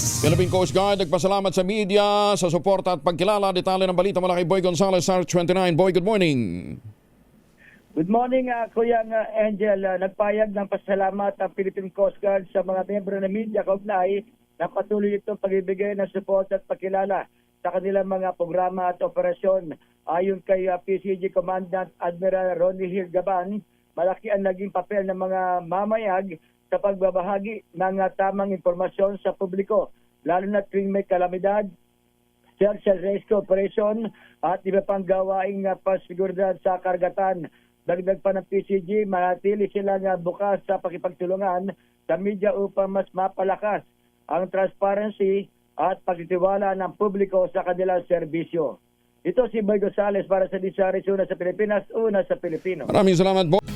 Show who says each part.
Speaker 1: Philippine Coast Guard nagpasalamat sa media sa suporta at pagkilala. Detalye ng balita mula kay Boy Gonzales, SAR 29. Boy, good morning.
Speaker 2: Good morning, uh, Kuya uh, Angel. Uh, nagpayag ng pasalamat ang Philippine Coast Guard sa mga miyembro ng media kaugnay na patuloy itong pagbibigay ng support at pakilala sa kanilang mga programa at operasyon. Ayon kay uh, PCG Commandant Admiral Ronnie Hill Gaban, malaki ang naging papel ng mga mamayag sa pagbabahagi ng uh, tamang impormasyon sa publiko, lalo na tuwing may kalamidad, search and rescue operation at iba pang gawaing uh, pasiguridad sa karagatan. Dagdag pa ng PCG, manatili sila nga bukas sa pakipagtulungan sa media upang mas mapalakas ang transparency at pagtitiwala ng publiko sa kanilang serbisyo. Ito si Boy Gonzales para sa Disari Una sa Pilipinas, una sa Pilipino.
Speaker 1: Maraming salamat, Boy.